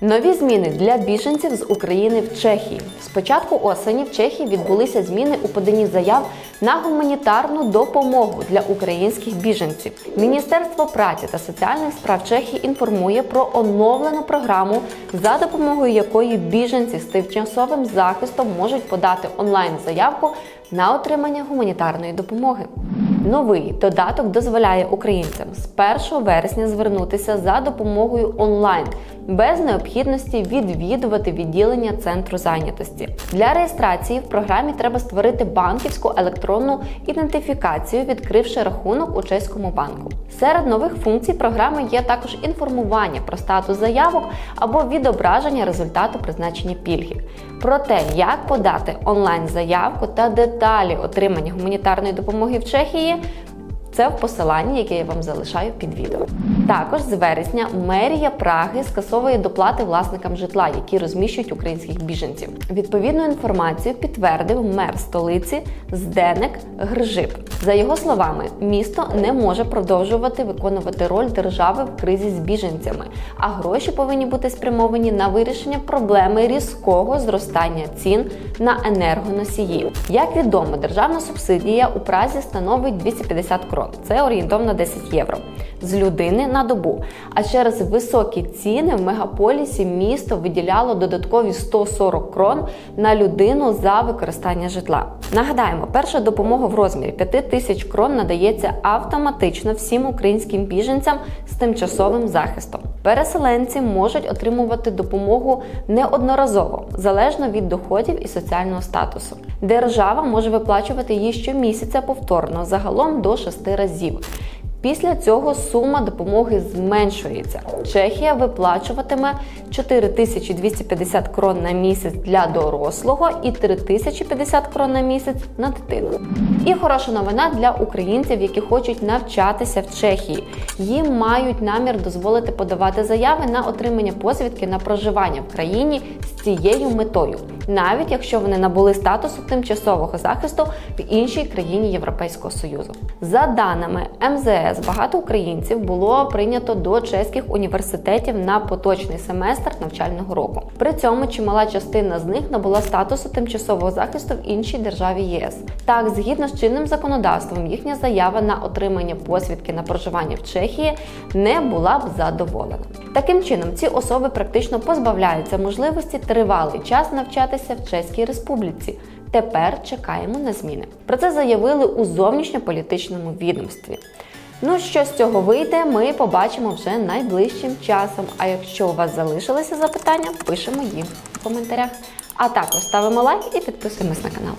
Нові зміни для біженців з України в Чехії. З початку осені в Чехії відбулися зміни у поданні заяв на гуманітарну допомогу для українських біженців. Міністерство праці та соціальних справ Чехії інформує про оновлену програму, за допомогою якої біженці з тимчасовим захистом можуть подати онлайн заявку на отримання гуманітарної допомоги. Новий додаток дозволяє українцям з 1 вересня звернутися за допомогою онлайн без необхідності відвідувати відділення центру зайнятості. Для реєстрації в програмі треба створити банківську електронну ідентифікацію, відкривши рахунок у чеському банку. Серед нових функцій програми є також інформування про статус заявок або відображення результату призначення пільги. Про те, як подати онлайн заявку та деталі отримання гуманітарної допомоги в Чехії. Це в посиланні, яке я вам залишаю під відео. Також з вересня мерія Праги скасовує доплати власникам житла, які розміщують українських біженців. Відповідну інформацію підтвердив мер столиці Зденек Гржип. За його словами, місто не може продовжувати виконувати роль держави в кризі з біженцями, а гроші повинні бути спрямовані на вирішення проблеми різкого зростання цін на енергоносії. Як відомо, державна субсидія у Празі становить 250 крон. Це орієнтовно 10 євро з людини на добу. А через високі ціни в мегаполісі місто виділяло додаткові 140 крон на людину за використання житла. Нагадаємо, перша допомога в розмірі 5 тисяч крон надається автоматично всім українським біженцям з тимчасовим захистом. Переселенці можуть отримувати допомогу неодноразово, залежно від доходів і соціального статусу. Держава може виплачувати її щомісяця повторно, загалом до 6 разів. Після цього сума допомоги зменшується. Чехія виплачуватиме 4250 крон на місяць для дорослого і 3050 крон на місяць на дитину. І хороша новина для українців, які хочуть навчатися в Чехії. Їм мають намір дозволити подавати заяви на отримання посвідки на проживання в країні з цією метою, навіть якщо вони набули статусу тимчасового захисту в іншій країні Європейського Союзу. За даними МЗС, багато українців було прийнято до чеських університетів на поточний семестр навчального року. При цьому чимала частина з них набула статусу тимчасового захисту в іншій державі ЄС. Так, згідно з чинним законодавством, їхня заява на отримання посвідки на проживання в Чехії не була б задоволена. Таким чином, ці особи практично позбавляються можливості тривалий час навчатися в Чеській Республіці. Тепер чекаємо на зміни. Про це заявили у зовнішньополітичному відомстві. Ну, що з цього вийде, ми побачимо вже найближчим часом. А якщо у вас залишилися запитання, пишемо їх в коментарях. А також ставимо лайк і підписуємось на канал.